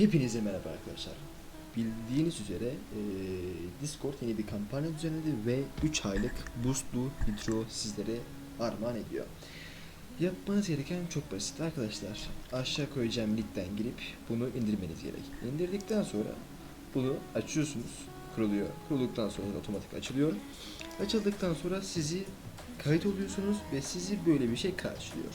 Hepinize merhaba arkadaşlar. Bildiğiniz üzere eee, Discord yeni bir kampanya düzenledi ve 3 aylık boostlu intro sizlere armağan ediyor. Yapmanız gereken çok basit arkadaşlar. Aşağı koyacağım linkten girip bunu indirmeniz gerek. İndirdikten sonra bunu açıyorsunuz. Kuruluyor. Kurulduktan sonra otomatik açılıyor. Açıldıktan sonra sizi kayıt oluyorsunuz ve sizi böyle bir şey karşılıyor.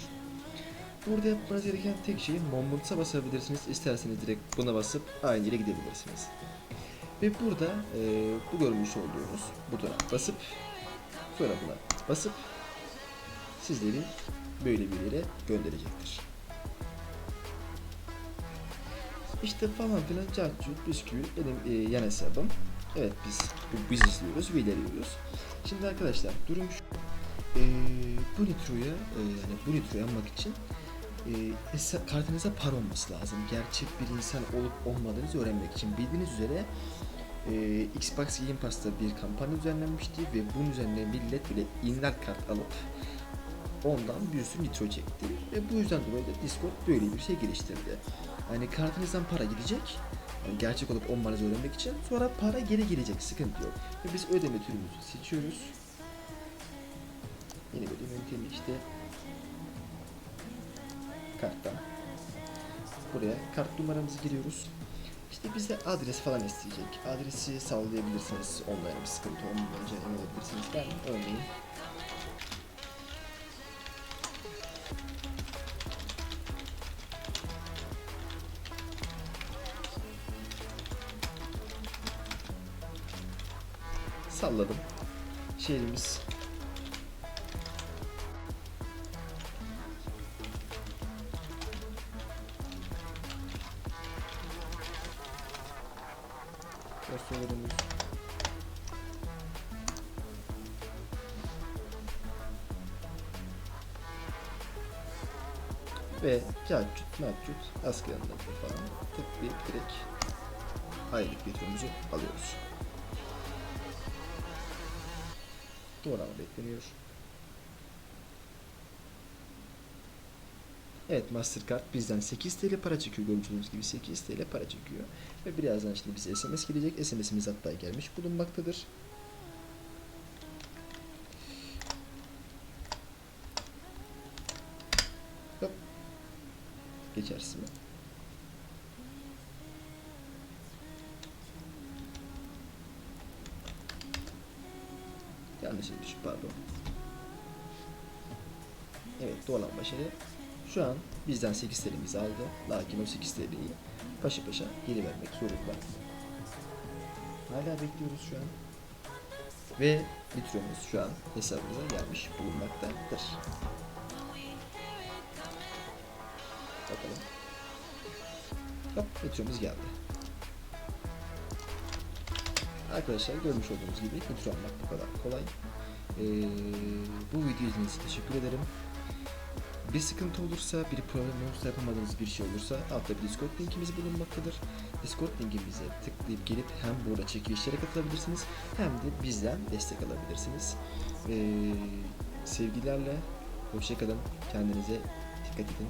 Burada yapmanız gereken tek şey Moment'a basabilirsiniz. İsterseniz direkt buna basıp aynı yere gidebilirsiniz. Ve burada e, bu görmüş olduğunuz butona basıp sonra buna basıp sizleri böyle bir yere gönderecektir. İşte falan filan cahçut, bisküvi benim e, yan hesabım. Evet biz bu- biz izliyoruz ve ilerliyoruz. Şimdi arkadaşlar durum şu. E, bu nitroya e, yani bu nitroyu almak için e, hesa- kartınıza para olması lazım. Gerçek bir insan olup olmadığınızı öğrenmek için. Bildiğiniz üzere e, Xbox Game Pass'ta bir kampanya düzenlenmişti ve bunun üzerine millet bile inler kart alıp ondan bir sürü nitro çekti. Ve bu yüzden dolayı da Discord böyle bir şey geliştirdi. Yani kartınızdan para gidecek. Yani gerçek olup olmadığınızı öğrenmek için. Sonra para geri gelecek. Sıkıntı yok. Ve biz ödeme türümüzü seçiyoruz. Yeni bir yöntemi işte karttan. Buraya kart numaramızı giriyoruz. İşte bizde adres falan isteyecek. Adresi sağlayabilirsiniz. Online bir sıkıntı olmayınca emin olabilirsiniz. Ben örneğin salladım. Şehrimiz ve cahcut, mahcut, askı yanında falan tıklayıp direkt aylık bitromumuzu alıyoruz. Doğrama bekleniyor. Evet Mastercard bizden 8 TL para çekiyor gördüğünüz gibi 8 TL para çekiyor. Ve birazdan şimdi bize SMS gelecek. SMS'imiz hatta gelmiş bulunmaktadır. Geçersin mi? Yanlış yapmış pardon. Evet dolan başarı. Şu an bizden 8 TL'mizi aldı. Lakin o 8 TL'yi paşa paşa geri vermek zorunda. Hala bekliyoruz şu an. Ve litromuz şu an hesabımıza gelmiş bulunmaktadır. Bakalım. Hop litromuz geldi. Arkadaşlar görmüş olduğunuz gibi nitro almak bu kadar kolay. Ee, bu videoyu izlediğiniz için teşekkür ederim. Bir sıkıntı olursa, bir problem olursa, yapamadığınız bir şey olursa altta bir Discord linkimiz bulunmaktadır. Discord linkimize tıklayıp gelip hem burada çekilişlere katılabilirsiniz hem de bizden destek alabilirsiniz. Ee, sevgilerle, hoşçakalın, kendinize dikkat edin.